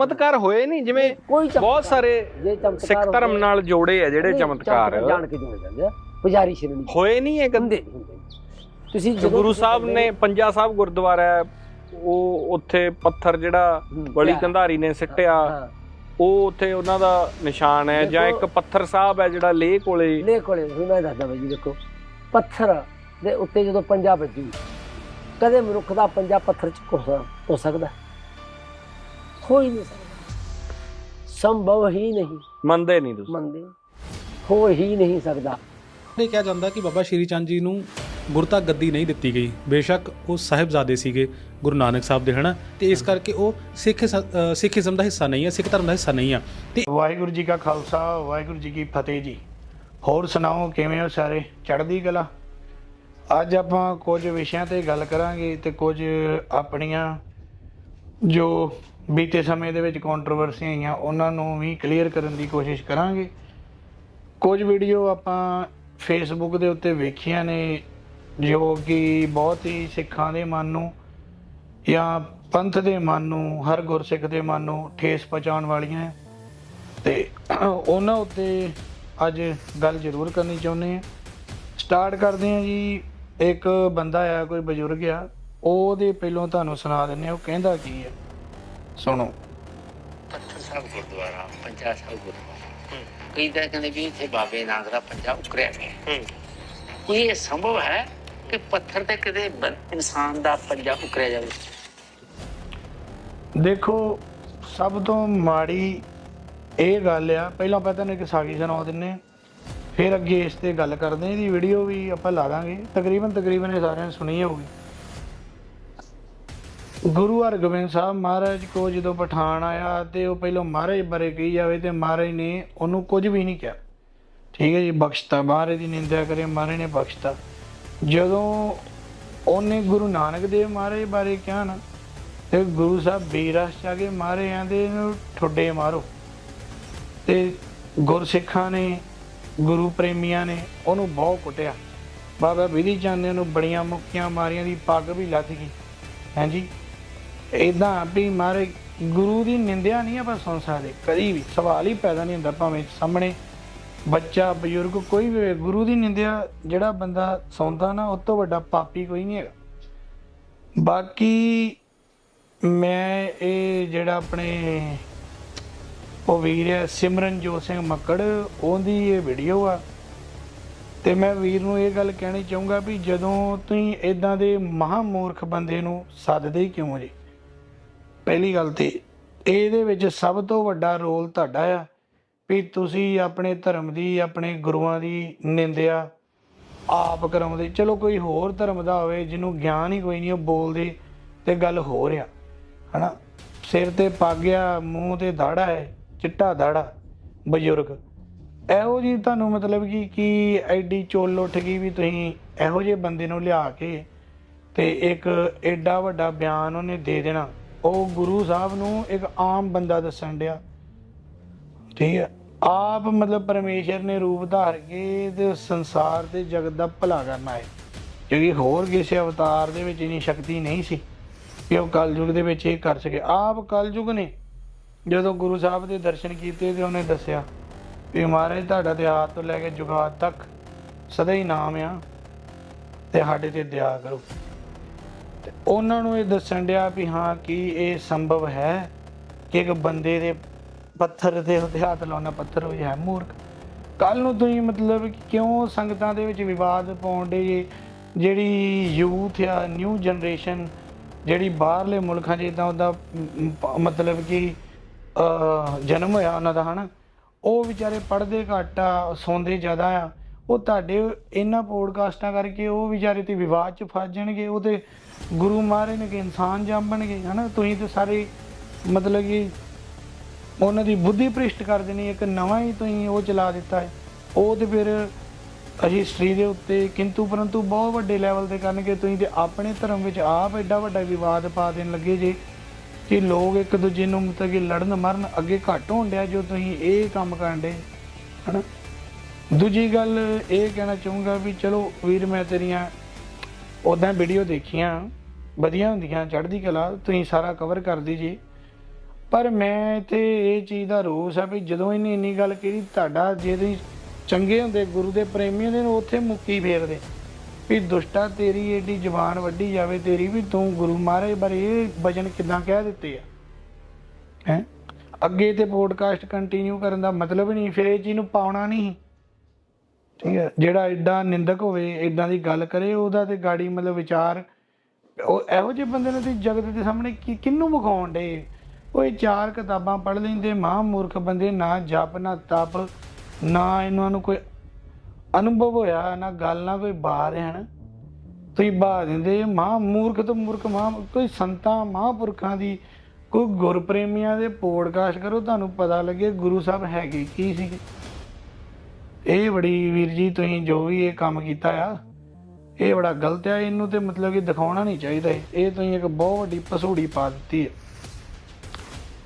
ਚਮਤਕਾਰ ਹੋਏ ਨਹੀਂ ਜਿਵੇਂ ਕੋਈ ਬਹੁਤ ਸਾਰੇ ਜੇ ਚਮਤਕਾਰ ਸਿੱਖ ਧਰਮ ਨਾਲ ਜੋੜੇ ਆ ਜਿਹੜੇ ਚਮਤਕਾਰ। ਜਾਣ ਕੇ ਜੁੜੇ ਜਾਂਦੇ ਆ। ਪੁਜਾਰੀ ਸ਼੍ਰੇਣੀ। ਹੋਏ ਨਹੀਂ ਇਹ ਨਹੀਂ। ਤੁਸੀਂ ਜਦੋਂ ਗੁਰੂ ਸਾਹਿਬ ਨੇ ਪੰਜਾ ਸਾਹਿਬ ਗੁਰਦੁਆਰਾ ਹੈ, ਉਹ ਉੱਥੇ ਪੱਥਰ ਜਿਹੜਾ ਬਲੀ। ਕੰਧਾਰੀ ਨੇ ਸਿੱਟਿਆ। ਉਹ ਉੱਥੇ ਉਹਨਾਂ ਦਾ ਨਿਸ਼ਾਨ ਹੈ ਜਾਂ ਇੱਕ ਪੱਥਰ ਸਾਹਿਬ ਹੈ ਜਿਹੜਾ ਲੇਹ ਕੋਲੇ। ਲੈ ਕੋਲੇ ਮੈਂ ਦੱਸਦਾ ਬਾਈ ਜੀ ਦੇਖੋ। ਪੱਥਰ ਦੇ ਉੱਤੇ ਜਦੋਂ ਪੰਜਾ ਵੱਜੂ ਕਦੇ ਮਨੁੱਖ ਦਾ ਪੰਜਾ ਪੱਥਰ ਚ ਘੁਸ ਹੋ ਸਕਦਾ। ਹੋ ਹੀ ਨਹੀਂ ਸਕਦਾ। ਸੰਭਵ ਹੀ ਨਹੀਂ। ਮੰਨਦੇ ਨਹੀਂ ਤੁਸੀਂ। ਮੰਨਦੇ। ਹੋ ਹੀ ਨਹੀਂ ਸਕਦਾ। ਇਹ ਕਿਹਾ ਜਾਂਦਾ ਕਿ ਬਾਬਾ ਸ਼੍ਰੀ ਚੰਦ ਜੀ ਨੂੰ ਗੁਰਤਾ ਗੱਦੀ ਨਹੀਂ ਦਿੱਤੀ ਗਈ। ਬੇਸ਼ੱਕ ਉਹ ਸਾਹਿਬਜ਼ਾਦੇ ਸੀਗੇ ਗੁਰੂ ਨਾਨਕ ਸਾਹਿਬ ਦੇ ਹਨਾ? ਤੇ ਇਸ ਕਰਕੇ ਉਹ ਸਿੱਖ ਸਿੱਖੀਜ਼ਮ ਦਾ ਹਿੱਸਾ ਨਹੀਂ ਹੈ ਸਿੱਖ ਧਰਮ ਦਾ ਹਿੱਸਾ ਨਹੀਂ ਆ। ਤੇ ਵਾਹਿਗੁਰੂ ਜੀ ਕਾ ਖਾਲਸਾ ਵਾਹਿਗੁਰੂ ਜੀ ਕੀ ਫਤਿਹ ਜੀ। ਹੋਰ ਸੁਣਾਓ ਕਿਵੇਂ ਹੋ ਸਾਰੇ? ਚੜ੍ਹਦੀ ਕਲਾ? ਅੱਜ ਆਪਾਂ ਕੁਝ ਵਿਸ਼ਿਆਂ ਤੇ ਗੱਲ ਕਰਾਂਗੇ ਤੇ ਕੁਝ ਆਪਣੀਆਂ ਜੋ ਬੀਤੇ ਸਮੇਂ ਦੇ ਵਿੱਚ ਕੰਟਰੋਵਰਸੀਆਂ ਆਈਆਂ, ਉਹਨਾਂ ਨੂੰ ਵੀ ਕਲੀਅਰ ਕਰਨ ਦੀ ਕੋਸ਼ਿਸ਼ ਕਰਾਂਗੇ। ਕੁਝ ਵੀਡੀਓ ਆਪਾਂ ਫੇਸਬੁੱਕ ਦੇ ਉੱਤੇ ਵੇਖੀਆਂ ਨੇ, ਜੋ ਕਿ ਬਹੁਤ ਹੀ ਸਿੱਖਾਂ ਦੇ ਮਨ ਨੂੰ ਜਾਂ ਪੰਥ ਦੇ ਮਨ ਨੂੰ, ਹਰ ਗੁਰਸਿੱਖ ਦੇ ਮਨ ਨੂੰ ਠੇਸ ਪਹੁੰਚਾਉਣ ਵਾਲੀਆਂ ਹੈ। ਤੇ ਉਹਨਾਂ ਉੱਤੇ ਅੱਜ ਗੱਲ ਜ਼ਰੂਰ ਕਰਨੀ ਚਾਹੁੰਦੇ ਆ ਸਟਾਰਟ ਕਰਦੇ ਆ ਜੀ। ਇੱਕ ਬੰਦਾ ਆ ਕੋਈ ਬਜ਼ੁਰਗ ਆ, ਉਹਦੇ ਪਹਿਲੋਂ ਤੁਹਾਨੂੰ ਸੁਣਾ ਦਿੰਨੇ ਆ ਉਹ ਕਹਿੰਦਾ ਕੀ ਹੈ? ਸੁਣੋ। ਪੱਥਰ ਸਾਹਿਬ ਗੁਰਦੁਆਰਾ ਪੰਜਾ ਸਾਹਿਬ ਗੁਰਦੁਆਰਾ। ਕਈ ਤਾਂ ਕਹਿੰਦੇ ਵੀ ਇੱਥੇ ਬਾਬੇ ਨਾਨਕ ਦਾ ਪੰਜਾ ਉਕਰਿਆ ਗਿਆ। ਕੀ ਇਹ ਸੰਭਵ ਹੈ ਕਿ ਪੱਥਰ ਤੇ ਕਿਤੇ ਇਨਸਾਨ ਦਾ ਪੰਜਾ ਉਕਰਿਆ ਜਾਵੇ? ਦੇਖੋ ਸਭ ਤੋਂ ਮਾੜੀ ਇਹ ਗੱਲ ਆ ਪਹਿਲਾਂ ਆਪਾਂ ਤੁਹਾਨੂੰ ਇੱਕ ਸਾਖੀ ਸੁਣਾ ਦਿੰਨੇ ਫਿਰ ਅੱਗੇ ਇਸ ਤੇ ਗੱਲ ਕਰਦੇ ਇਹਦੀ ਵੀਡੀਓ ਵੀ ਆਪਾਂ ਲਾ ਦਾਂਗੇ। ਤਕਰੀਬਨ ਤਕਰੀਬਨ ਇਹ ਸਾਰਿਆਂ ਨੇ ਸੁਣੀ ਹੋਊਗੀ। ਗੁਰੂ ਹਰਗੋਬਿੰਦ ਸਾਹਿਬ ਮਹਾਰਾਜ ਕੋ ਜਦੋਂ ਪਠਾਨ ਆਇਆ ਤੇ ਉਹ ਪਹਿਲਾਂ ਮਹਾਰਾਜ ਬਾਰੇ ਕਹੀ ਜਾਵੇ ਤੇ ਮਹਾਰਾਜ ਨੇ ਉਹਨੂੰ ਕੁਝ ਵੀ ਨਹੀਂ ਕਿਹਾ। ਠੀਕ ਹੈ ਜੀ, ਬਖਸ਼ਤਾ, ਮਹਾਰਾਜ ਦੀ ਨਿੰਦਿਆ ਕਰੇ, ਮਹਾਰਾਜ ਨੇ ਬਖਸ਼ਤਾ। ਜਦੋਂ ਉਹਨੇ ਗੁਰੂ ਨਾਨਕ ਦੇਵ ਮਹਾਰਾਜ ਬਾਰੇ ਕਿਹਾ ਨਾ, ਤੇ ਗੁਰੂ ਸਾਹਿਬ ਬੇਰਸ ਜਾ ਕੇ ਮਹਾਰਾਜ ਆਂਦੇ, ਇਹਨੂੰ ਠੁੱਡੇ ਮਾਰੋ। ਤੇ ਗੁਰਸਿੱਖਾਂ ਨੇ, ਗੁਰੂ ਪ੍ਰੇਮੀਆਂ ਨੇ ਉਹਨੂੰ ਬਹੁਤ ਕੁੱਟਿਆ। ਬਾਬਾ ਵਿਧੀ ਚੰਦ ਨੇ ਉਹਨੂੰ ਬੜੀਆਂ ਮੁੱਕੀਆਂ ਮਾਰੀਆਂ ਦੀ ਪੱਗ ਵੀ ਲੱਥ ਗਈ। ਹਾਂਜੀ ਇਦਾਂ ਵੀ ਮਾਰੇ, ਗੁਰੂ ਦੀ ਨਿੰਦਿਆ ਨਹੀਂ ਆਪਾਂ ਸੁਣ ਸਕਦੇ, ਕਦੀ ਵੀ, ਸਵਾਲ ਹੀ ਪੈਦਾ ਨਹੀਂ ਹੁੰਦਾ ਭਾਵੇਂ ਸਾਹਮਣੇ ਬੱਚਾ, ਬਜ਼ੁਰਗ, ਕੋਈ ਵੀ ਹੋਵੇ, ਗੁਰੂ ਦੀ ਨਿੰਦਿਆ ਜਿਹੜਾ ਬੰਦਾ ਸੁਣਦਾ ਨਾ, ਉਹ ਤੋਂ ਵੱਡਾ ਪਾਪੀ ਕੋਈ ਨਹੀਂ ਹੈਗਾ। ਬਾਕੀ ਮੈਂ ਇਹ ਜਿਹੜਾ ਆਪਣੇ ਉਹ ਵੀਰ ਹੈ ਸਿਮਰਨਜੋਤ ਸਿੰਘ ਮੱਕੜ, ਉਹਦੀ ਇਹ ਵੀਡੀਓ ਆ। ਤੇ ਮੈਂ ਵੀਰ ਨੂੰ ਇਹ ਗੱਲ ਕਹਿਣੀ ਚਾਹੂੰਗਾ ਵੀ ਜਦੋਂ ਤੁਸੀਂ ਇਦਾਂ ਦੇ ਮਹਾਮੂਰਖ ਬੰਦੇ ਨੂੰ ਸੱਦਦੇ ਹੀ ਕਿਉਂ ਜੀ? ਪਹਿਲੀ ਗੱਲ ਤੇ ਇਹਦੇ ਵਿੱਚ ਸਭ ਤੋਂ ਵੱਡਾ ਰੋਲ ਤੁਹਾਡਾ ਆ ਵੀ ਤੁਸੀਂ ਆਪਣੇ ਧਰਮ ਦੀ, ਆਪਣੇ ਗੁਰੂਆਂ ਦੀ ਨਿੰਦਿਆ ਆਪ ਕਰਾਉਂਦੇ। ਚਲੋ ਕੋਈ ਹੋਰ ਧਰਮ ਦਾ ਹੋਵੇ, ਜਿਹਨੂੰ ਗਿਆਨ ਹੀ ਕੋਈ ਨਹੀਂ, ਉਹ ਬੋਲਦੇ ਤੇ ਗੱਲ ਹੋ ਰਿਹਾ ਹਨਾ? ਸਿਰ ਤੇ ਪੱਗ ਮੂੰਹ ਤੇ ਦਾੜਾ ਹੈ, ਚਿੱਟਾ ਦਾੜਾ, ਬਜ਼ੁਰਗ। ਇਹੋ ਜੀ ਤੁਹਾਨੂੰ ਮਤਲਬ ਕਿ, ਕੀ ਐਡੀ ਚੋਲ ਉੱਠ ਗਈ ਵੀ ਤੁਸੀਂ ਇਹੋ ਜਿਹੇ ਬੰਦੇ ਨੂੰ ਲਿਆ ਕੇ ਤੇ ਇੱਕ ਐਡਾ ਵੱਡਾ ਬਿਆਨ ਉਹਨੇ ਦੇ ਦੇਣਾ। ਉਹ ਗੁਰੂ ਸਾਹਿਬ ਨੂੰ ਇੱਕ ਆਮ ਬੰਦਾ ਦੱਸਣ ਡਿਆ। ਠੀਕ ਹੈ। ਆਪ ਮਤਲਬ ਪਰਮੇਸ਼ਰ ਨੇ ਰੂਪ ਧਾਰ ਕੇ ਤੇ ਸੰਸਾਰ ਤੇ ਜਗਤ ਦਾ ਭਲਾ ਕਰਨਾ ਹੈ। ਕਿਉਂਕਿ ਹੋਰ ਕਿਸੇ ਅਵਤਾਰ ਦੇ ਵਿੱਚ ਇਨੀ ਸ਼ਕਤੀ ਨਹੀਂ ਸੀ ਕਿ ਉਹ ਕਲਯੁਗ ਦੇ ਵਿੱਚ ਇਹ ਕਰ ਸਕੇ। ਆਪ ਕਲਯੁਗ ਨੇ ਜਦੋਂ ਗੁਰੂ ਸਾਹਿਬ ਦੇ ਦਰਸ਼ਨ ਕੀਤੇ ਤੇ ਉਹਨੇ ਦੱਸਿਆ ਵੀ ਮਹਾਰਾਜ, ਤੁਹਾਡਾ ਤੇ ਆਦ ਤੋਂ ਲੈ ਕੇ ਜੁਗਾਦ ਤੱਕ ਸਦਾ ਹੀ ਨਾਮ ਆ ਤੇ ਸਾਡੇ ਤੇ ਦਇਆ ਕਰੋ। ਤੇ ਉਹਨਾਂ ਨੂੰ ਇਹ ਦੱਸਣ ਡਿਆ ਵੀ ਹਾਂ ਕੀ ਇਹ ਸੰਭਵ ਹੈ ਕਿ ਇੱਕ ਬੰਦੇ ਦੇ ਪੱਥਰ ਦੇ ਉੱਤੇ ਹੱਥ ਲਾਉਣਾ ਪੱਥਰ ਹੋ ਜਾਏ, ਮੂਰਖ। ਕੱਲ ਨੂੰ ਤੁਸੀਂ ਮਤਲਬ ਕਿਉਂ ਸੰਗਤਾਂ ਦੇ ਵਿੱਚ ਵਿਵਾਦ ਪਾਉਂਦੇ ਜੇ? ਜਿਹੜੀ ਯੂਥ ਆ, ਨਿਊ ਜਨਰੇਸ਼ਨ, ਜਿਹੜੀ ਬਾਹਰਲੇ ਮੁਲਕਾਂ 'ਚ ਇਦਾਂ ਉਹਦਾ ਮਤਲਬ ਕਿ ਜਨਮ ਹੋਇਆ ਉਹਨਾਂ ਦਾ, ਹਨਾ? ਉਹ ਵਿਚਾਰੇ ਪੜ੍ਹਦੇ ਘੱਟ ਆ, ਸੌਂਦੇ ਜ਼ਿਆਦਾ ਆ। ਉਹ ਤੁਹਾਡੇ ਇਹਨਾਂ ਪੋਡਕਾਸਟਾਂ ਕਰਕੇ ਉਹ ਵਿਚਾਰੇ ਤੇ ਵਿਵਾਦ 'ਚ ਫਸ ਜਾਣਗੇ, ਉਹ ਤੇ ਗੁਰੂ ਮਹਾਰਾਜ ਨੇ ਕਿ ਇਨਸਾਨ ਜੰਮਣਗੇ ਹਨਾ? ਤੁਸੀਂ ਤੇ ਸਾਰੇ ਮਤਲਬ ਕਿ ਉਹਨਾਂ ਦੀ ਬੁੱਧੀ ਭ੍ਰਿਸ਼ਟ ਕਰ ਦੇਣੀ, ਇੱਕ ਨਵਾਂ ਹੀ ਤੁਸੀਂ ਉਹ ਚਲਾ ਦਿੱਤਾ ਹੈ। ਉਹ ਤੇ ਫਿਰ ਹਿਸਟਰੀ ਦੇ ਉੱਤੇ ਕਿੰਤੂ ਪਰੰਤੂ ਬਹੁਤ ਵੱਡੇ ਲੈਵਲ ਤੇ ਕਰਨਗੇ, ਤੁਸੀਂ ਤੇ ਆਪਣੇ ਧਰਮ ਵਿੱਚ ਆਪ ਐਡਾ ਵੱਡਾ ਵਿਵਾਦ ਪਾ ਦੇਣ ਲੱਗੇ ਜੇ ਕਿ ਲੋਕ ਇੱਕ ਦੂਜੇ ਨੂੰ ਮਤਲਬ ਕਿ ਲੜਨ ਮਰਨ ਅੱਗੇ ਘੱਟ ਹੋਣ ਡਿਆ ਜੋ ਤੁਸੀਂ ਇਹ ਕੰਮ ਕਰਨ ਦੇ ਹਨਾ? ਦੂਜੀ ਗੱਲ ਇਹ ਕਹਿਣਾ ਚਾਹੂੰਗਾ ਵੀ ਚਲੋ ਵੀਰ, ਮੈਂ ਤੇਰੀਆਂ ਉਦਾਂ ਵੀਡੀਓ ਦੇਖੀਆਂ, ਵਧੀਆ ਹੁੰਦੀਆਂ, ਚੜ੍ਹਦੀ ਕਲਾ, ਤੁਸੀਂ ਸਾਰਾ ਕਵਰ ਕਰਦੀ ਜੀ। ਪਰ ਮੈਂ ਇੱਥੇ ਇਹ ਚੀਜ਼ ਦਾ ਰੋਸ ਆ ਵੀ ਜਦੋਂ ਇਹਨੇ ਇੰਨੀ ਗੱਲ ਕੀਤੀ ਤੁਹਾਡਾ ਜੇ ਤੁਸੀਂ ਚੰਗੇ ਹੁੰਦੇ, ਗੁਰੂ ਦੇ ਪ੍ਰੇਮੀ ਦੇ, ਉੱਥੇ ਮੁੱਕੀ ਫੇਰਦੇ। ਵੀ ਦੁਸ਼ਟਾ ਤੇਰੀ ਏਡੀ ਜ਼ਬਾਨ ਵੱਡੀ ਜਾਵੇ ਤੇਰੀ ਵੀ, ਤੂੰ ਗੁਰੂ ਮਹਾਰਾਜ ਬਾਰੇ ਇਹ ਵਚਨ ਕਿਦਾਂ ਕਹਿ ਦਿੱਤੇ ਆ? ਹੈ? ਅੱਗੇ ਤੇ ਪੋਡਕਾਸਟ ਕੰਟੀਨਿਊ ਕਰਨ ਦਾ ਮਤਲਬ ਨਹੀਂ, ਫਿਰ ਇਹ ਚੀਜ਼ ਨੂੰ ਪਾਉਣਾ ਨਹੀਂ। ਠੀਕ ਹੈ, ਜਿਹੜਾ ਐਡਾ ਨਿੰਦਕ ਹੋਵੇ ਐਦਾਂ ਦੀ ਗੱਲ ਕਰੇ, ਉਹਦਾ ਤੇ ਗਾੜੀ ਮਤਲਬ ਵਿਚਾਰ, ਉਹ ਇਹੋ ਜਿਹੇ ਬੰਦੇ ਨੇ ਤੇ ਜਗਤ ਦੇ ਸਾਹਮਣੇ ਕੀ ਕਿੰਨੂੰ ਵਿਖਾਉਣ ਡੇ ਉਹ ਇਹ ਚਾਰ ਕਿਤਾਬਾਂ ਪੜ੍ਹ ਲੈਂਦੇ ਮਹਾਂ ਮੂਰਖ ਬੰਦੇ, ਨਾ ਜਪ, ਨਾ ਤਪ, ਨਾ ਇਹਨਾਂ ਨੂੰ ਕੋਈ ਅਨੁਭਵ ਹੋਇਆ, ਨਾ ਗੱਲ, ਨਾ ਕੋਈ ਬਾਹਰ ਹੈ ਨਾ ਤੁਸੀਂ ਬਾਤ ਦਿੰਦੇ ਮਹਾਂ ਮੂਰਖ ਤੋਂ ਮੂਰਖ, ਮਹਾਂ, ਕੋਈ ਸੰਤਾਂ, ਮਹਾਂਪੁਰਖਾਂ ਦੀ ਕੋਈ ਗੁਰਪ੍ਰੇਮੀਆਂ ਦੇ ਪੋਡਕਾਸਟ ਕਰੋ, ਤੁਹਾਨੂੰ ਪਤਾ ਲੱਗੇ ਗੁਰੂ ਸਾਹਿਬ ਹੈਗੇ ਕੀ ਸੀਗੇ। ਇਹ ਬੜੀ ਵੀਰ ਜੀ ਤੁਸੀਂ ਜੋ ਵੀ ਇਹ ਕੰਮ ਕੀਤਾ ਆ, ਇਹ ਬੜਾ ਗਲਤ ਆ, ਇਹਨੂੰ ਤੇ ਮਤਲਬ ਕਿ ਦਿਖਾਉਣਾ ਨਹੀਂ ਚਾਹੀਦਾ। ਇਹ। ਤੁਸੀਂ ਇੱਕ ਬਹੁਤ ਵੱਡੀ ਪਸੂੜੀ ਪਾ ਦਿੱਤੀ ਹੈ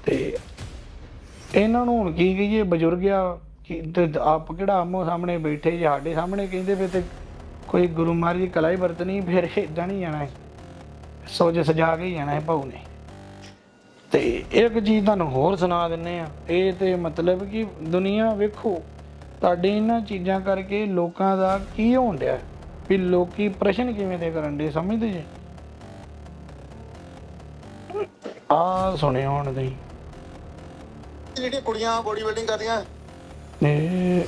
ਤੇ ਇਹਨਾਂ ਨੂੰ ਹੁਣ ਕੀ ਕਹੀਏ, ਬਜ਼ੁਰਗ ਆ, ਕਿ ਆਪ ਕਿਹੜਾ ਆਮੋ ਸਾਹਮਣੇ ਬੈਠੇ ਜੇ, ਸਾਡੇ ਸਾਹਮਣੇ ਕਹਿੰਦੇ ਫਿਰ ਤੇ ਕੋਈ ਗੁਰੂ ਮਹਾਰਾਜ ਦੀ ਕਲਾ ਹੀ ਵਰਤਣੀ ਫਿਰ ਇਦਾਂ ਨਹੀਂ ਜਾਣਾ ਸੋਜ ਸਜਾ ਕੇ ਹੀ ਜਾਣਾ ਹੈ ਭਾਉ ਨੇ। ਤੇ ਇੱਕ ਚੀਜ਼ ਤੁਹਾਨੂੰ ਹੋਰ ਸੁਣਾ ਦਿੰਨੇ ਆ, ਇਹ ਤੇ ਮਤਲਬ ਕਿ ਦੁਨੀਆ ਵੇਖੋ ਤੁਹਾਡੇ ਇਹਨਾਂ ਚੀਜ਼ਾਂ ਕਰਕੇ ਲੋਕਾਂ ਦਾ ਕੀ ਹੋਣ ਡਿਆ ਵੀ ਲੋਕੀ ਪ੍ਰਸ਼ਨ ਕਿਵੇਂ ਦੇ ਕਰਨ ਦੇ ਸਮਝਦੇ ਜੇ? ਆ ਸੁਣਿਆ ਹੁਣ ਤੁਸੀਂ। ਜਿਹੜੀਆਂ ਕੁੜੀਆਂ ਬੋਡੀ ਬਿਲਡਿੰਗ ਕਰਦੀਆਂ। ਇਹ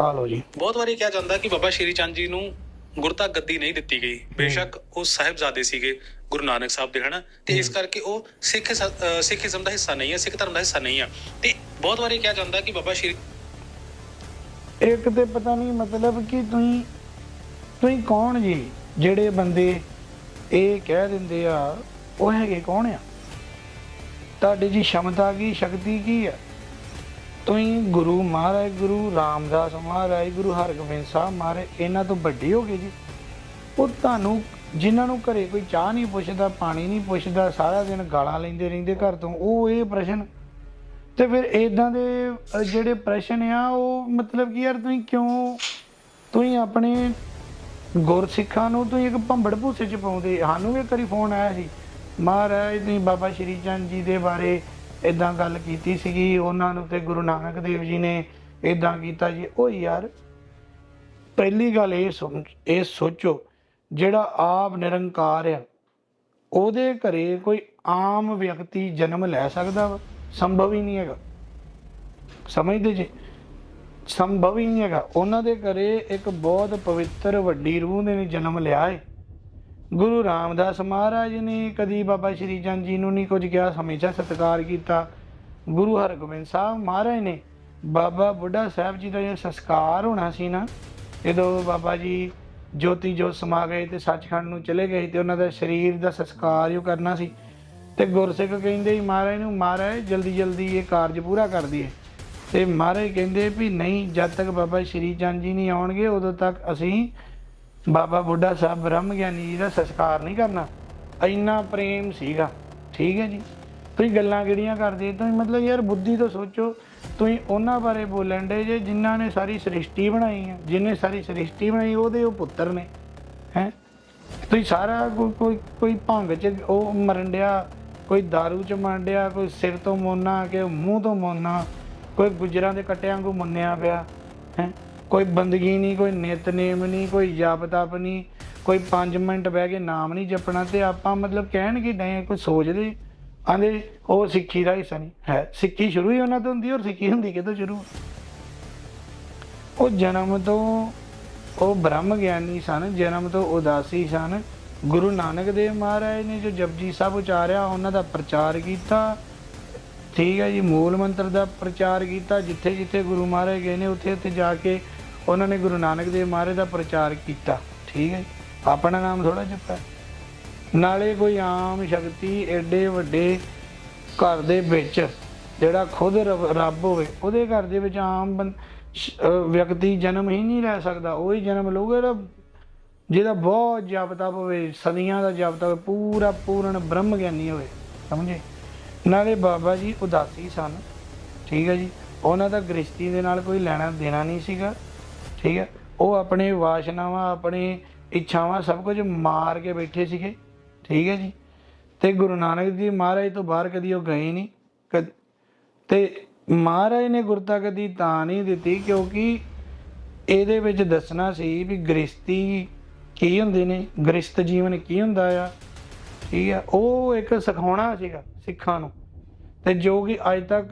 ਆ ਲੋ ਜੀ। ਬਹੁਤ ਵਾਰੀ ਕਿਹਾ ਜਾਂਦਾ ਕਿ ਬਾਬਾ ਸ਼੍ਰੀ ਚੰਦ ਜੀ ਨੂੰ ਗੁਰਤਾ ਗੱਦੀ ਨਹੀਂ ਦਿੱਤੀ ਗਈ। ਬੇਸ਼ੱਕ ਉਹ ਸਾਹਿਬਜ਼ਾਦੇ ਸੀਗੇ। ਗੁਰੂ ਨਾਨਕ ਸਾਹਿਬ ਦੇ ਹਨਾ? ਤੇ ਇਸ ਕਰਕੇ ਉਹ ਸਿੱਖ ਸਿੱਖੀਜ਼ਮ ਦਾ ਹਿੱਸਾ ਨਹੀਂ ਹੈ ਸਿੱਖ ਧਰਮ ਦਾ ਹਿੱਸਾ ਨਹੀਂ ਹੈ ਤੇ ਬਹੁਤ ਵਾਰੀ ਕਿਹਾ ਜਾਂਦਾ ਕਿ ਬਾਬਾ ਸ਼੍ਰੀ ਇੱਕ ਤੇ ਪਤਾ ਨਹੀਂ ਮਤਲਬ ਕਿ ਤੁਸੀਂ ਤੁਸੀਂ ਕੌਣ ਜੀ? ਜਿਹੜੇ ਬੰਦੇ ਇਹ ਕਹਿ ਦਿੰਦੇ ਆ ਉਹ ਹੈਗੇ ਕੌਣ ਆ? ਤੁਹਾਡੀ ਜੀ ਸ਼ਮਤਾ ਕੀ ਸ਼ਕਤੀ ਕੀ ਆ? ਤੁਸੀਂ ਗੁਰੂ ਮਹਾਰਾਜ ਗੁਰੂ ਰਾਮਦਾਸ ਮਹਾਰਾਜ ਗੁਰੂ ਹਰਗੋਬਿੰਦ ਸਾਹਿਬ ਮਹਾਰਾਜ ਇਹਨਾਂ ਤੋਂ ਵੱਡੇ ਹੋ ਗਏ ਜੀ। ਉਹ ਤੁਹਾਨੂੰ, ਜਿਨ੍ਹਾਂ ਨੂੰ ਘਰੇ ਕੋਈ ਚਾਹ ਨਹੀਂ ਪੁੱਛਦਾ, ਪਾਣੀ ਨਹੀਂ ਪੁੱਛਦਾ, ਸਾਰਾ ਦਿਨ ਗਾਲਾਂ ਲੈਂਦੇ ਰਹਿੰਦੇ ਘਰ ਤੋਂ, ਉਹ ਇਹ ਪ੍ਰਸ਼ਨ। ਤੇ ਫਿਰ ਇਦਾਂ ਦੇ ਜਿਹੜੇ ਪ੍ਰਸ਼ਨ ਆ, ਉਹ ਮਤਲਬ ਕਿ ਯਾਰ ਤੁਸੀਂ ਕਿਉਂ, ਤੁਸੀਂ ਆਪਣੇ ਗੁਰਸਿੱਖਾਂ ਨੂੰ ਤੁਸੀਂ ਇੱਕ ਭੰਬੜ ਭੂਸੇ ਚ ਪਾਉਂਦੇ। ਸਾਨੂੰ ਵੀ ਕਰੀ ਫੋਨ ਆਇਆ ਸੀ, ਮਹਾਰਾਜ, ਤੁਸੀਂ ਬਾਬਾ ਸ਼੍ਰੀ ਚੰਦ ਜੀ ਦੇ ਬਾਰੇ ਇਦਾਂ ਗੱਲ ਕੀਤੀ ਸੀਗੀ, ਉਹਨਾਂ ਨੂੰ ਤੇ ਗੁਰੂ ਨਾਨਕ ਦੇਵ ਜੀ ਨੇ ਇਦਾਂ ਕੀਤਾ ਜੀ। ਉਹ ਯਾਰ, ਪਹਿਲੀ ਗੱਲ ਇਹ ਸੁਣ, ਇਹ ਸੋਚੋ ਜਿਹੜਾ ਆਪ ਨਿਰੰਕਾਰ ਆ, ਉਹਦੇ ਘਰੇ ਕੋਈ ਆਮ ਵਿਅਕਤੀ ਜਨਮ ਲੈ ਸਕਦਾ ਵਾ? ਸੰਭਵ ਹੀ ਨਹੀਂ ਹੈਗਾ। ਸਮਝਦੇ ਜੀ? ਸੰਭਵ ਹੀ ਨਹੀਂ ਹੈਗਾ। ਉਹਨਾਂ ਦੇ ਘਰੇ ਇੱਕ ਬਹੁਤ ਪਵਿੱਤਰ ਵੱਡੀ ਰੂਹ ਨੇ ਜਨਮ ਲਿਆ ਹੈ ਗੁਰੂ ਰਾਮਦਾਸ ਮਹਾਰਾਜ ਨੇ ਕਦੀ ਬਾਬਾ ਸ਼੍ਰੀ ਚੰਦ ਜੀ ਨੂੰ ਨਹੀਂ ਕੁਝ ਕਿਹਾ, ਹਮੇਸ਼ਾ ਸਤਿਕਾਰ ਕੀਤਾ। ਗੁਰੂ ਹਰਗੋਬਿੰਦ ਸਾਹਿਬ ਮਹਾਰਾਜ ਨੇ ਬਾਬਾ ਬੁੱਢਾ ਸਾਹਿਬ ਜੀ ਦਾ ਜਿਹੜਾ ਸੰਸਕਾਰ ਹੋਣਾ ਸੀ ਨਾ, ਜਦੋਂ ਬਾਬਾ ਜੀ ਜੋਤੀ ਜੋਤ ਸਮਾ ਗਏ ਤੇ ਸੱਚਖੰਡ ਨੂੰ ਚਲੇ ਗਏ ਤੇ ਉਹਨਾਂ ਦਾ ਸਰੀਰ ਦਾ ਸੰਸਕਾਰ ਜੋ ਕਰਨਾ ਸੀ। ਤੇ ਗੁਰਸਿੱਖ ਕਹਿੰਦੇ ਸੀ, ਮਹਾਰਾਜ ਨੂੰ ਮਹਾਰਾਜ, ਜਲਦੀ ਜਲਦੀ ਇਹ ਕਾਰਜ ਪੂਰਾ ਕਰ ਦਈਏ। ਤੇ ਮਹਾਰਾਜ ਕਹਿੰਦੇ ਵੀ ਨਹੀਂ, ਜਦ ਤੱਕ ਬਾਬਾ ਸ਼੍ਰੀ ਚੰਦ ਜੀ ਨਹੀਂ ਆਉਣਗੇ, ਉਦੋਂ ਤੱਕ ਅਸੀਂ ਬਾਬਾ ਬੁੱਢਾ ਸਾਹਿਬ ਬ੍ਰਹਮ ਗਿਆਨੀ ਜੀ ਦਾ ਸੰਸਕਾਰ ਨਹੀਂ ਕਰਨਾ। ਇੰਨਾ ਪ੍ਰੇਮ ਸੀਗਾ। ਠੀਕ ਹੈ ਜੀ। ਤੁਸੀਂ ਗੱਲਾਂ ਕਿਹੜੀਆਂ ਕਰਦੇ? ਤੁਸੀਂ ਮਤਲਬ ਯਾਰ ਬੁੱਧੀ ਤੋਂ ਸੋਚੋ ਤੁਸੀਂ ਉਹਨਾਂ ਬਾਰੇ ਬੋਲਣ ਦੇ ਜੇ ਜਿਨ੍ਹਾਂ ਨੇ ਸਾਰੀ ਸ੍ਰਿਸ਼ਟੀ ਬਣਾਈ ਹੈ, ਜਿਨੇ ਸਾਰੀ ਸ੍ਰਿਸ਼ਟੀ ਬਣਾਈ, ਉਹਦੇ ਉਹ ਪੁੱਤਰ ਨੇ, ਹੈ? ਤੁਸੀਂ ਸਾਰਾ ਕੋਈ ਕੋਈ ਕੋਈ ਭੰਗ ਚ ਉਹ ਮਰਨ ਡਿਆ, ਕੋਈ दारू ਚ ਮਰਨ ਡਿਆ, ਕੋਈ ਸਿਰ ਤੋਂ ਮੋਨਾ, ਕਿ ਮੂੰਹ ਤੋਂ ਮੋਨਾ, ਕੋਈ ਗੁਜਰਾਂ ਦੇ ਕੱਟਿਆਂ ਵਾਂਗੂ ਮੰਨਿਆ ਪਿਆ, ਹੈ? ਕੋਈ ਬੰਦਗੀ ਨਹੀਂ, ਕੋਈ ਨਿਤਨੇਮ ਨਹੀਂ, ਕੋਈ ਜਪ ਤਪ ਨਹੀਂ, ਕੋਈ 5 ਮਿੰਟ ਬਹਿ ਕੇ ਨਾਮ ਨਹੀਂ ਜਪਣਾ, ਤੇ ਆਪਾਂ ਮਤਲਬ ਕਹਿਣ ਕੀ ਡਏ ਕੋਈ ਸੋਚਦੇ ਆਂਦੇ ਉਹ ਸਿੱਖੀ ਦਾ ਹਿੱਸਾ ਨਹੀਂ। ਹੈ, ਸਿੱਖੀ ਸ਼ੁਰੂ ਹੀ ਉਹਨਾਂ ਤੋਂ ਹੁੰਦੀ ਔਰ ਸਿੱਖੀ ਹੁੰਦੀ ਕਿਤੋਂ ਸ਼ੁਰੂ? ਉਹ ਜਨਮ ਤੋਂ ਉਹ ਬ੍ਰਹਮ ਗਿਆਨੀ ਸਨ, ਜਨਮ ਤੋਂ ਉਦਾਸੀ ਸਨ। ਗੁਰੂ ਨਾਨਕ ਦੇਵ ਮਹਾਰਾਜ ਨੇ ਜੋ ਜਪਜੀ ਸਾਹਿਬ ਉਚਾਰਿਆ, ਉਹਨਾਂ ਦਾ ਪ੍ਰਚਾਰ ਕੀਤਾ। ਠੀਕ ਹੈ ਜੀ, ਮੂਲ ਮੰਤਰ ਦਾ ਪ੍ਰਚਾਰ ਕੀਤਾ, ਜਿੱਥੇ ਜਿੱਥੇ ਗੁਰੂ ਮਹਾਰਾਜ ਗਏ ਨੇ, ਉੱਥੇ ਉੱਥੇ ਜਾ ਕੇ ਉਹਨਾਂ ਨੇ ਗੁਰੂ ਨਾਨਕ ਦੇਵ ਮਹਾਰਾਜ ਦਾ ਪ੍ਰਚਾਰ ਕੀਤਾ। ਠੀਕ ਹੈ ਜੀ। ਆਪਣਾ ਨਾਮ ਥੋੜਾ ਜਪਿਆ। ਨਾਲੇ ਕੋਈ ਆਮ ਸ਼ਕਤੀ ਐਡੇ ਵੱਡੇ ਘਰ ਦੇ ਵਿੱਚ ਜਿਹੜਾ ਖੁਦ ਰੱਬ ਰੱਬ ਹੋਵੇ ਉਹਦੇ ਘਰ ਦੇ ਵਿੱਚ ਆਮ ਬੰ- ਵਿਅਕਤੀ ਜਨਮ ਹੀ ਨਹੀਂ ਲੈ ਸਕਦਾ ਉਹ ਹੀ ਜਨਮ ਲਊਗਾ ਜਿਹਦਾ ਬਹੁਤ ਜਪ ਤਪ ਹੋਵੇ ਸਦੀਆਂ ਦਾ ਜਪ ਤਪ ਹੋਵੇ, ਪੂਰਾ ਪੂਰਨ ਬ੍ਰਹਮ ਗਿਆਨੀ ਹੋਵੇ ਸਮਝੇ? ਨਾਲੇ ਬਾਬਾ ਜੀ ਉਦਾਸੀ ਸਨ ਠੀਕ ਹੈ ਜੀ? ਉਹਨਾਂ ਦਾ ਗ੍ਰਸਤੀ ਦੇ ਨਾਲ ਕੋਈ ਲੈਣਾ ਦੇਣਾ ਨਹੀਂ ਸੀਗਾ ਠੀਕ ਹੈ? ਉਹ ਆਪਣੇ ਵਾਸ਼ਨਾਵਾਂ ਆਪਣੇ ਇੱਛਾਵਾਂ ਸਭ ਕੁਝ ਮਾਰ ਕੇ ਬੈਠੇ ਸੀਗੇ। ਠੀਕ ਹੈ ਜੀ। ਤੇ ਗੁਰੂ ਨਾਨਕ ਜੀ ਮਹਾਰਾਜ ਤੋਂ ਬਾਹਰ ਕਦੀ ਉਹ ਗਏ ਨਹੀਂ। ਕਦ- ਤੇ ਮਹਾਰਾਜ ਨੇ ਗੁਰਤਾ ਕਦੀ ਤਾਂ ਨਹੀਂ ਦਿੱਤੀ ਕਿਉਂਕਿ ਇਹਦੇ ਵਿੱਚ ਦੱਸਣਾ ਸੀ ਵੀ ਗ੍ਰਸਤੀ ਕੀ ਹੁੰਦੇ ਨੇ ਗ੍ਰਸਤ ਜੀਵਨ ਕੀ ਹੁੰਦਾ ਆ। ਠੀਕ ਆ, ਉਹ ਇੱਕ ਸਿਖਾਉਣਾ ਸੀਗਾ ਸਿੱਖਾਂ ਨੂੰ। ਤੇ ਜੋ ਕਿ ਅੱਜ ਤੱਕ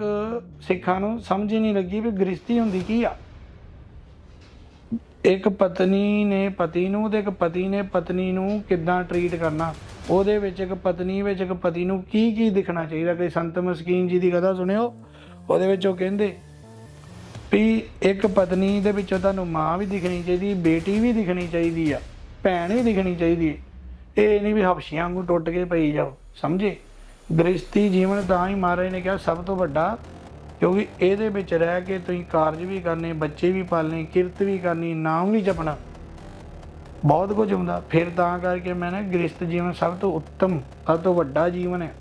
ਸਿੱਖਾਂ ਨੂੰ ਸਮਝ ਹੀ ਨਹੀਂ ਲੱਗੀ ਵੀ ਗ੍ਰਸਤੀ ਹੁੰਦੀ ਕੀ ਆ। ਇੱਕ ਪਤਨੀ ਨੇ ਪਤੀ ਨੂੰ ਤੇ ਇੱਕ ਪਤੀ ਨੇ ਪਤਨੀ ਨੂੰ ਕਿੱਦਾਂ ਟਰੀਟ ਕਰਨਾ? ਉਹਦੇ ਵਿੱਚ ਇੱਕ ਪਤਨੀ, ਵਿੱਚ ਇੱਕ ਪਤੀ ਨੂੰ ਕੀ ਕੀ ਦਿਖਣਾ ਚਾਹੀਦਾ? ਕਿ ਸੰਤ ਮਸਕੀਨ ਜੀ ਦੀ ਕਥਾ ਸੁਣਿਓ। ਉਹਦੇ ਵਿੱਚ ਉਹ ਕਹਿੰਦੇ ਵੀ ਇੱਕ ਪਤਨੀ ਦੇ ਵਿੱਚੋਂ ਤੁਹਾਨੂੰ ਮਾਂ ਵੀ ਦਿਖਣੀ ਚਾਹੀਦੀ, ਬੇਟੀ ਵੀ ਦਿਖਣੀ ਚਾਹੀਦੀ ਆ, ਭੈਣ ਵੀ ਦਿਖਣੀ ਚਾਹੀਦੀ ਹੈ। ਇਹ ਨਹੀਂ ਵੀ ਹਫਸ਼ੀਆਂ ਵਾਂਗੂ ਟੁੱਟ ਕੇ ਪਈ ਜਾਓ, ਸਮਝੇ? ਗ੍ਰਸਤੀ ਜੀਵਨ ਤਾਂ ਹੀ ਮਹਾਰਾਜ ਨੇ ਕਿਹਾ ਸਭ ਤੋਂ ਵੱਡਾ ਕਿਉਂਕਿ ਇਹਦੇ ਵਿੱਚ ਰਹਿ ਕੇ ਤੁਸੀਂ ਕਾਰਜ ਵੀ ਕਰਨੇ, ਬੱਚੇ ਵੀ ਪਾਲਣੇ, ਕਿਰਤ ਵੀ ਕਰਨੀ, ਨਾਮ ਵੀ ਜਪਣਾ, ਬਹੁਤ ਕੁਝ ਹੁੰਦਾ। ਫਿਰ ਤਾਂ ਕਰਕੇ ਮੈਂ ਨਾ ਗ੍ਰਸਤ ਜੀਵਨ ਸਭ ਤੋਂ ਉੱਤਮ, ਸਭ ਤੋਂ ਵੱਡਾ ਜੀਵਨ ਹੈ।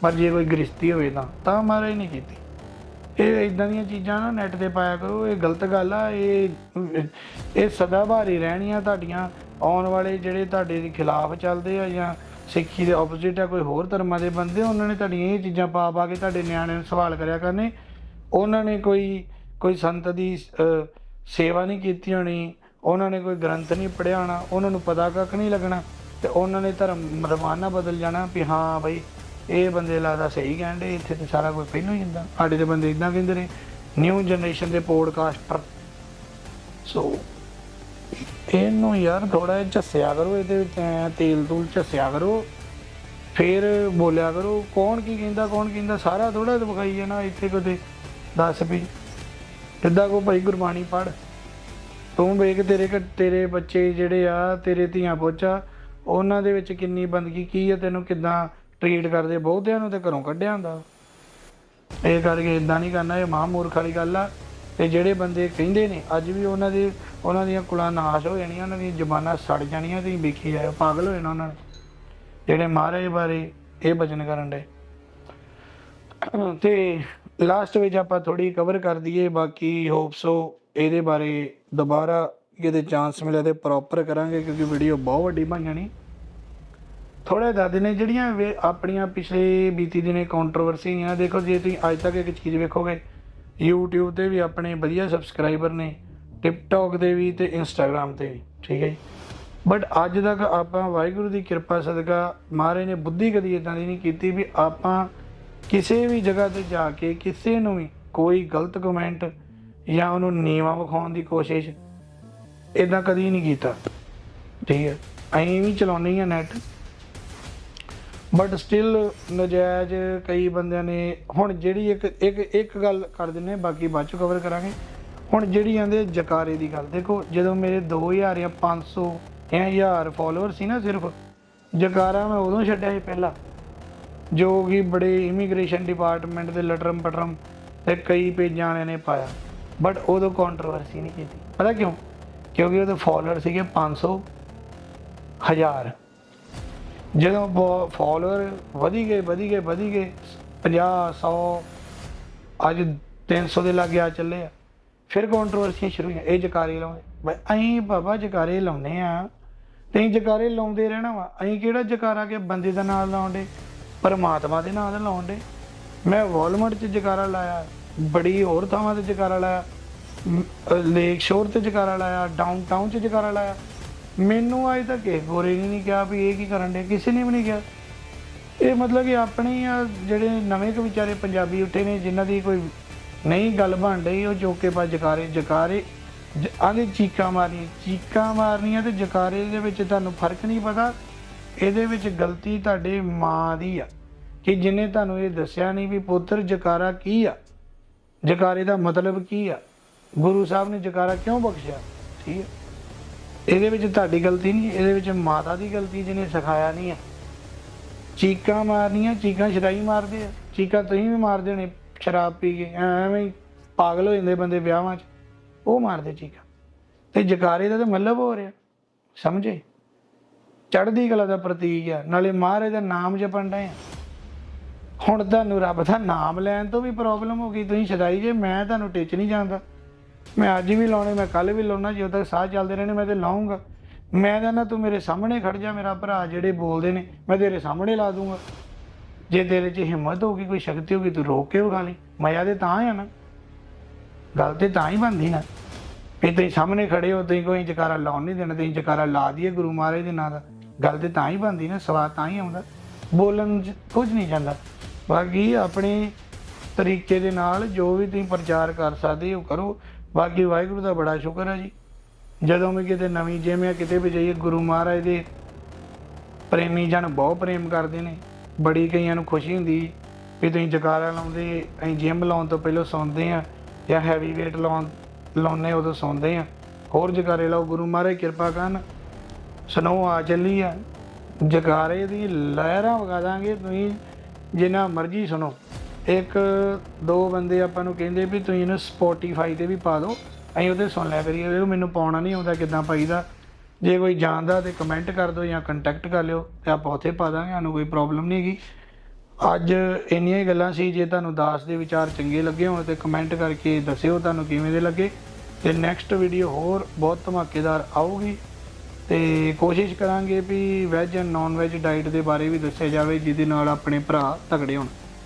ਪਰ ਜੇ ਕੋਈ ਗ੍ਰਸਤੀ ਹੋਵੇ ਤਾਂ ਤਾਂ ਮਹਾਰਾਜ ਨਹੀਂ ਕੀਤੀ। ਇਹ ਇਦਾਂ ਦੀਆਂ ਚੀਜ਼ਾਂ ਨਾ ਨੈਟ ਤੇ ਪਾਇਆ ਕਰੋ, ਇਹ ਗਲਤ ਗੱਲ ਆ, ਇਹ ਇਹ ਸਦਾ ਭਾਰੀ ਰਹਿਣੀਆਂ ਤੁਹਾਡੀਆਂ, ਆਉਣ ਵਾਲੇ ਜਿਹੜੇ ਤੁਹਾਡੇ ਦੇ ਖਿਲਾਫ ਚੱਲਦੇ ਆ ਜਾਂ ਸਿੱਖੀ ਦੇ ਆਪੋਜ਼ਿਟ ਆ, ਕੋਈ ਹੋਰ ਧਰਮਾਂ ਦੇ ਬੰਦੇ, ਉਹਨਾਂ ਨੇ ਤੁਹਾਡੀਆਂ ਇਹ ਚੀਜ਼ਾਂ ਪਾ ਪਾ ਕੇ ਤੁਹਾਡੇ ਨਿਆਣਿਆਂ ਨੂੰ ਸਵਾਲ ਕਰਿਆ ਕਰਨੇ। ਉਹਨਾਂ ਨੇ ਕੋਈ ਕੋਈ ਸੰਤ ਦੀ ਸੇਵਾ ਨਹੀਂ ਕੀਤੀ ਹੋਣੀ, ਉਹਨਾਂ ਨੇ ਕੋਈ ਗ੍ਰੰਥ ਨਹੀਂ ਪੜ੍ਹਿਆ ਹੋਣਾ, ਉਹਨਾਂ ਨੂੰ ਪਤਾ ਕੱਖ ਨਹੀਂ ਲੱਗਣਾ, ਤੇ ਉਹਨਾਂ ਨੇ ਧਰਮ ਰਵਾਨਾ ਬਦਲ ਜਾਣਾ ਵੀ ਹਾਂ ਬਈ, ਇਹ ਬੰਦੇ ਲੱਗਦਾ ਸਹੀ ਕਹਿੰਦੇ ਇੱਥੇ ਤੇ ਸਾਰਾ ਕੁਝ ਪਹਿਲਾਂ ਹੀ ਹੁੰਦਾ। ਸਾਡੇ ਦੇ ਬੰਦੇ ਇਦਾਂ ਕਹਿੰਦੇ ਨੇ ਨਿਊ ਜਨਰੇਸ਼ਨ ਦੇ ਪੋਡਕਾਸਟਰ ਸੋ ਇਹਨੂੰ ਯਾਰ ਥੋੜਾ ਜਿਹਾ ਝੱਸਿਆ ਕਰੋ, ਇਹਦੇ ਵਿੱਚ ਐਂ ਤੇਲ ਤੂਲ ਝੱਸਿਆ ਕਰੋ। ਫਿਰ ਬੋਲਿਆ ਕਰੋ, ਕੌਣ ਕੀ ਕਹਿੰਦਾ, ਕੌਣ ਕਹਿੰਦਾ, ਸਾਰਾ ਥੋੜਾ ਵਿਖਾਈ ਜਾਣਾ ਇੱਥੇ ਕਦੇ ਦੱਸ ਵੀ। ਕਿੱਦਾਂ ਕੋ ਭਾਈ ਗੁਰਬਾਣੀ ਪੜ ਤੂੰ ਵੇਖ ਤੇਰੇ ਘ- ਤੇਰੇ ਬੱਚੇ ਜਿਹੜੇ ਆ, ਤੇਰੇ ਧੀਆਂ ਪੋਚਾ ਉਹਨਾਂ ਦੇ ਵਿੱਚ ਕਿੰਨੀ ਬੰਦਗੀ, ਕੀ ਆ, ਤੈਨੂੰ ਕਿੱਦਾਂ ਟ੍ਰੀਟ ਕਰਦੇ? ਬਹੁਤਿਆਂ ਨੂੰ ਤੇ ਘਰੋਂ ਕੱਢਿਆ ਹੁੰਦਾ। ਇਹ ਕਰਕੇ ਇਦਾਂ ਨਹੀਂ ਕਰਨਾ, ਇਹ ਮਹਾਂਮੂਰਖ ਵਾਲੀ ਗੱਲ ਆ। ਤੇ ਜਿਹੜੇ ਬੰਦੇ ਕਹਿੰਦੇ ਨੇ, ਅੱਜ ਵੀ ਉਹਨਾਂ ਦੇ, ਉਹਨਾਂ ਦੀਆਂ ਕੁਲਾਂ ਨਾਸ਼ ਹੋ ਜਾਣੀਆਂ, ਉਹਨਾਂ ਦੀਆਂ ਜ਼ਬਾਨਾਂ ਸੜ ਜਾਣੀਆਂ, ਤੁਸੀਂ ਵੇਖੀ ਜਾਇਓ, ਪਾਗਲ ਹੋ ਜਾਣਾ ਉਹਨਾਂ ਨੇ। ਜਿਹੜੇ ਮਹਾਰਾਜ ਬਾਰੇ ਇਹ ਬਚਨ ਕਰਨ ਦੇ। ਤੇ ਲਾਸਟ ਵਿੱਚ ਆਪਾਂ ਥੋੜੀ ਕਵਰ ਕਰ ਦਈਏ, ਬਾਕੀ ਹੋਪ ਸੋ ਇਹਦੇ ਬਾਰੇ ਦੁਬਾਰਾ ਕਿਤੇ ਚਾਂਸ ਮਿਲਿਆ ਤੇ ਪ੍ਰੋਪਰ ਕਰਾਂਗੇ, ਕਿਉਂਕਿ ਵੀਡੀਓ ਬਹੁਤ ਵੱਡੀ ਬਣ ਜਾਣੀ। ਥੋੜੇ ਦਾਦੇ ਨੇ ਜਿਹੜੀਆਂ ਵੇ- ਆਪਣੀਆਂ ਪਿਛਲੇ ਬੀਤੀ ਦਿਨੇ ਕੰਟਰੋਵਰਸੀ ਆ ਦੇਖੋ ਜੇ ਤੁਸੀਂ ਅੱਜ ਤੱਕ ਇੱਕ ਚੀਜ਼ ਵੇਖੋਗੇ YouTube ਤੇ ਵੀ ਆਪਣੇ ਵਧੀਆ ਸਬਸਕ੍ਰਾਈਬਰ ਨੇ, TikTok ਤੇ ਵੀ ਤੇ Instagram ਤੇ ਵੀ, ਠੀਕ ਹੈ ਜੀ? ਬਟ ਅੱਜ ਤੱਕ ਆਪਾਂ ਵਾਹਿਗੁਰੂ ਦੀ ਕਿਰਪਾ ਸਦਕਾ ਮਹਾਰਾਜ ਨੇ ਬੁੱਧੀ ਕਦੀ ਇਦਾਂ ਦੀ ਨਹੀਂ ਕੀਤੀ ਵੀ ਆਪਾਂ ਕਿਸੇ ਵੀ ਜਗ੍ਹਾ ਤੇ ਜਾ ਕੇ ਕਿਸੇ ਨੂੰ ਵੀ ਕੋਈ ਗਲਤ ਕਮੈਂਟ ਜਾਂ ਉਹਨੂੰ ਨੀਵਾ ਵਿਖਾਉਣ ਦੀ ਕੋਸ਼ਿਸ਼ ਇਦਾਂ ਕਦੀ ਨਹੀਂ ਕੀਤਾ, ਠੀਕ ਹੈ? ਅਸੀਂ ਵੀ ਚਲਾਉਂਦੇ ਹੀ ਆ ਨੈਟ ਬਟ ਸਟਿਲ ਨਜਾਇਜ਼ ਕਈ ਬੰਦਿਆਂ ਨੇ ਹੁਣ ਜਿਹੜੀ ਇੱਕ ਇੱਕ ਇੱਕ ਗੱਲ ਕਰ ਦਿੰਨੇ ਬਾਕੀ ਬਾਅਦ ਚ ਕਵਰ ਕਰਾਂਗੇ। ਹੁਣ ਜਿਹੜੀ ਆਂਦੇ ਜਕਾਰੇ ਦੀ ਗੱਲ, ਦੇਖੋ ਜਦੋਂ ਮੇਰੇ 2000 ਜਾਂ 500 ਜਾਂ 1000 ਫਾਲੋਅਰ ਸੀ ਨਾ ਸਿਰਫ, ਜਕਾਰਾ ਮੈਂ ਉਦੋਂ ਛੱਡਿਆ ਸੀ ਪਹਿਲਾਂ। ਜੋ ਕਿ ਬੜੇ ਇਮੀਗ੍ਰੇਸ਼ਨ ਡਿਪਾਰਟਮੈਂਟ ਦੇ ਲਟਰਮ ਪਟਰਮ ਤੇ ਕਈ ਪੇਜਾਂ ਵਾਲਿਆਂ ਨੇ ਪਾਇਆ। ਬਟ ਉਦੋਂ ਕੰਟਰੋਵਰਸੀ ਨਹੀਂ ਕੀਤੀ। ਪਤਾ ਕਿਉਂ? ਕਿਉਂਕਿ ਉਹਦੇ ਫਾਲੋਅਰ ਸੀਗੇ 500 ਹਜ਼ਾਰ। ਜਦੋਂ ਫਾਲੋਅਰ ਵਧੀ ਗਏ ਵਧੀ ਗਏ ਵਧੀ ਗਏ 50 100 ਅੱਜ 300 ਦੇ ਲੱਗੇ ਆ ਚੱਲੇ ਆ। ਫਿਰ ਕੰਟਰੋਵਰਸੀਆਂ ਸ਼ੁਰੂ ਹੋਈਆਂ। ਇਹ ਜਕਾਰੇ ਲਾਉਂਦੇ। ਬਈ ਅਸੀਂ ਬਾਬਾ ਜਕਾਰੇ ਲਾਉਂਦੇ ਆ। ਤੇ ਅਸੀਂ ਜਕਾਰੇ ਲਾਉਂਦੇ ਰਹਿਣਾ ਵਾ। ਅਸੀਂ ਕਿਹੜਾ ਜਕਾਰਾ ਕਿ ਬੰਦੇ ਦਾ ਨਾਮ ਲਾਉਂਦੇ ਪਰਮਾਤਮਾ ਦੇ ਨਾਮ ਦਾ। ਲਾਉਂਦੇ ਮੈਂ ਵਾਲਮਾਰਟ 'ਚ ਜਕਾਰਾ ਲਾਇਆ। ਬੜੀ ਹੋਰ ਥਾਵਾਂ ਤੇ ਜਕਾਰਾ ਲਾਇਆ। ਮ- ਲੇਕ ਸ਼ੋਰ ਤੇ ਜਕਾਰਾ ਲਾਇਆ। ਡਾਊਨਟਾਊਨ 'ਚ ਜਕਾਰਾ ਲਾਇਆ। ਮੈਨੂੰ ਅੱਜ ਤੱਕ ਇਹ ਗੋਰੇ ਨੇ ਨਹੀਂ ਕਿਹਾ ਵੀ ਇਹ ਕੀ ਕਰਨ ਦੇ ਕਿਸੇ ਨੇ ਵੀ ਨਹੀਂ ਕਿਹਾ। ਇਹ ਮਤਲਬ ਕਿ ਆਪਣੇ ਆ, ਜਿਹੜੇ ਨਵੇਂ ਕੁ ਵਿਚਾਰੇ ਪੰਜਾਬੀ ਉੱਠੇ ਨੇ, ਜਿਨ੍ਹਾਂ ਦੀ ਕੋਈ ਨਹੀਂ ਗੱਲ ਬਣ ਰਹੀ, ਉਹ ਚੋਕੇ ਪਾ ਜਕਾਰੇ ਜਕਾਰੇ, ਜ- ਆਂਦੇ ਚੀਕਾਂ ਮਾਰਨੀਆਂ ਚੀਕਾਂ ਮਾਰਨੀਆਂ ਤੇ ਜਕਾਰੇ ਦੇ ਵਿੱਚ ਤੁਹਾਨੂੰ ਫ਼ਰਕ ਨਹੀਂ ਪਤਾ। ਇਹਦੇ ਵਿੱਚ ਗਲਤੀ ਤੁਹਾਡੇ ਮਾਂ ਦੀ ਆ, ਕਿ ਜਿਨੇ ਤੁਹਾਨੂੰ ਇਹ ਦੱਸਿਆ ਨਹੀਂ ਵੀ ਪੁੱਤਰ ਜਕਾਰਾ ਕੀ ਆ? ਜਕਾਰੇ ਦਾ ਮਤਲਬ ਕੀ ਆ? ਗੁਰੂ ਸਾਹਿਬ ਨੇ ਜਕਾਰਾ ਕਿਉਂ ਬਖਸ਼ਿਆ? ਠੀਕ ਹੈ ਇਹਦੇ ਵਿੱਚ ਤੁਹਾਡੀ ਗਲਤੀ ਨਹੀਂ, ਇਹਦੇ ਵਿੱਚ ਮਾਤਾ ਦੀ ਗਲਤੀ ਜਿਹਨੇ ਸਿਖਾਇਆ ਨਹੀਂ ਆ। ਚੀਕਾਂ ਮਾਰਨੀਆਂ, ਚੀਕਾਂ ਸ਼ਰਾਈ ਮਾਰਦੇ ਆ। ਚੀਕਾਂ ਤੁਸੀਂ ਵੀ ਮਾਰਦੇ ਨੇ ਸ਼ਰਾਬ ਪੀ ਕੇ ਐਵੇਂ ਹੀ ਪਾਗਲ ਹੋ ਜਾਂਦੇ ਬੰਦੇ ਵਿਆਹਾਂ 'ਚ। ਉਹ ਮਾਰਦੇ ਚੀਕਾਂ। ਤੇ ਜਕਾਰੇ ਦਾ ਤਾਂ ਮਤਲਬ ਹੋ ਰਿਹਾ ਸਮਝੇ? ਚੜ੍ਹਦੀ ਕਲਾ ਦਾ ਪ੍ਰਤੀਕ ਆ, ਨਾਲੇ ਮਹਾਰਾਜ ਦਾ ਨਾਮ ਜਪਣ ਡਏ ਆ। ਹੁਣ ਤੁਹਾਨੂੰ ਰੱਬ ਦਾ ਨਾਮ ਲੈਣ ਤੋਂ ਵੀ ਪ੍ਰੋਬਲਮ ਹੋ ਗਈ, ਤੁਸੀਂ ਸ਼ਦਾਈ ਜੇ, ਮੈਂ ਤੁਹਾਨੂੰ ਟਿਚ ਨਹੀਂ ਜਾਂਦਾ। ਮੈਂ ਅੱਜ ਵੀ ਲਾਉਣੇ, ਮੈਂ ਕੱਲ ਵੀ ਲਾਉਣਾ, ਜਦੋਂ ਤੱਕ ਸਾਹ ਚੱਲਦੇ ਰਹਿਣੇ ਮੈਂ ਤੇ ਲਾਉਂਗਾ। ਮੈਂ ਤਾਂ ਤੂੰ ਮੇਰੇ ਸਾਹਮਣੇ ਖੜ ਜਾ, ਮੇਰਾ ਭਰਾ ਜਿਹੜੇ ਬੋਲਦੇ ਨੇ, ਮੈਂ ਤੇਰੇ ਸਾਹਮਣੇ ਲਾ ਦੂੰਗਾ। ਜੇ ਤੇਰੇ 'ਚ ਹਿੰਮਤ ਹੋਗੀ ਕੋਈ ਸ਼ਕਤੀ ਹੋਗੀ ਤੂੰ ਰੋਕ ਕੇ ਵਿਖਾ ਲਈ। ਮਜ਼ਾ ਤੇ ਤਾਂ ਆ ਨਾ। ਗੱਲ ਤੇ ਤਾਂ ਹੀ ਬਣਦੀ ਨਾ। ਵੀ ਤੁਸੀਂ ਸਾਹਮਣੇ ਖੜੇ ਹੋ, ਤੁਸੀਂ ਕੋਈ ਜਕਾਰਾ ਲਾਉਣ ਨਹੀਂ ਦੇਣਾ, ਤੁਸੀਂ ਜਕਾਰਾ ਲਾ ਦਈਏ ਗੁਰੂ ਮਹਾਰਾਜ ਦੇ ਨਾਂ ਦਾ। ਗੱਲ ਤੇ ਤਾਂ ਹੀ ਬਣਦੀ ਨਾ ਸਵਾਦ ਤਾਂ ਹੀ ਆਉਂਦਾ। ਬੋਲਣ 'ਚ ਕੁਝ ਨਹੀਂ ਜਾਂਦਾ। ਬਾਕੀ ਆਪਣੇ ਤਰੀਕੇ ਦੇ ਨਾਲ ਜੋ ਵੀ ਤੁਸੀਂ ਪ੍ਰਚਾਰ ਕਰ ਸਕਦੇ ਹੋ, ਕਰੋ। ਬਾਕੀ ਵਾਹਿਗੁਰੂ ਦਾ ਬੜਾ ਸ਼ੁਕਰ ਹੈ ਜੀ। ਜਦੋਂ ਵੀ ਕਿਤੇ ਨਵੀਂ ਜਿਵੇਂ ਕਿਤੇ ਵੀ ਜਾਈਏ, ਗੁਰੂ ਮਹਾਰਾਜ ਦੇ ਪ੍ਰੇਮੀ ਜਨ ਬਹੁਤ ਪ੍ਰੇਮ ਕਰਦੇ ਨੇ। ਬੜੀ ਕਈਆਂ ਨੂੰ ਖੁਸ਼ੀ ਹੁੰਦੀ ਵੀ ਤੁਸੀਂ ਜਕਾਰਾ ਲਾਉਂਦੇ, ਅਸੀਂ ਜਿਮ ਲਾਉਣ ਤੋਂ ਪਹਿਲਾਂ ਸੌਂਦੇ ਆ ਜਾਂ ਹੈਵੀ weight ਲਾਉਣ ਲਾਉਨੇ ਉਦੋਂ ਸੌਂਦੇ ਆ ਹੋਰ ਜਕਾਰੇ ਲਾਓ, ਗੁਰੂ ਮਹਾਰਾਜ ਕਿਰਪਾ ਕਰਨ। ਸਨੋ ਆ ਚੱਲੀ ਆ। ਜਕਾਰੇ ਦੀ ਲਹਿਰਾਂ ਵਗਾ ਦਾਂਗੇ, ਤੁਸੀਂ ਜਿੰਨਾ ਮਰਜ਼ੀ ਸੁਣੋ। ਇੱਕ, ਦੋ ਬੰਦੇ ਆਪਾਂ ਨੂੰ ਕਹਿੰਦੇ ਵੀ ਤੁਸੀਂ ਇਹਨੂੰ ਸਪੋਟੀਫਾਈ ਤੇ ਵੀ ਪਾ ਦਿਓ। ਅਸੀਂ ਉਹਦੇ ਸੁਣ ਲਿਆ ਕਰੀਏ ਉਹ ਮੈਨੂੰ ਪਾਉਣਾ ਨਹੀਂ ਆਉਂਦਾ ਕਿੱਦਾਂ ਪਾਈਦਾ। ਜੇ ਕੋਈ ਜਾਣਦਾ ਤੇ ਕਮੈਂਟ ਕਰ ਦਿਓ ਜਾਂ ਕੰਟੈਕਟ ਕਰ ਲਿਓ ਤੇ ਆਪਾਂ ਉੱਥੇ ਪਾ ਦਾਂਗੇ, ਸਾਨੂੰ ਕੋਈ ਪ੍ਰੋਬਲਮ ਨਹੀਂ ਹੈਗੀ। ਅੱਜ ਇੰਨੀਆਂ ਹੀ ਗੱਲਾਂ ਸੀ, ਜੇ ਤੁਹਾਨੂੰ ਦਾਸ ਦੇ ਵਿਚਾਰ ਚੰਗੇ ਲੱਗੇ ਹੋਣ ਤੇ ਕਮੈਂਟ ਕਰਕੇ ਦੱਸਿਓ ਤੁਹਾਨੂੰ ਕਿਵੇਂ ਦੇ ਲੱਗੇ। ਤੇ ਨੈਕਸਟ ਵੀਡੀਓ ਹੋਰ ਬਹੁਤ ਧਮਾਕੇਦਾਰ ਆਊਗੀ। ਤੇ ਕੋਸ਼ਿਸ਼ ਕਰਾਂਗੇ ਵੀ veg and non veg diet ਦੇ ਬਾਰੇ ਵੀ ਦੱਸਿਆ ਜਾਵੇ, ਜਿਹਦੇ ਨਾਲ ਆਪਣੇ ਭਰਾ ਤਗੜੇ ਹੋਣ।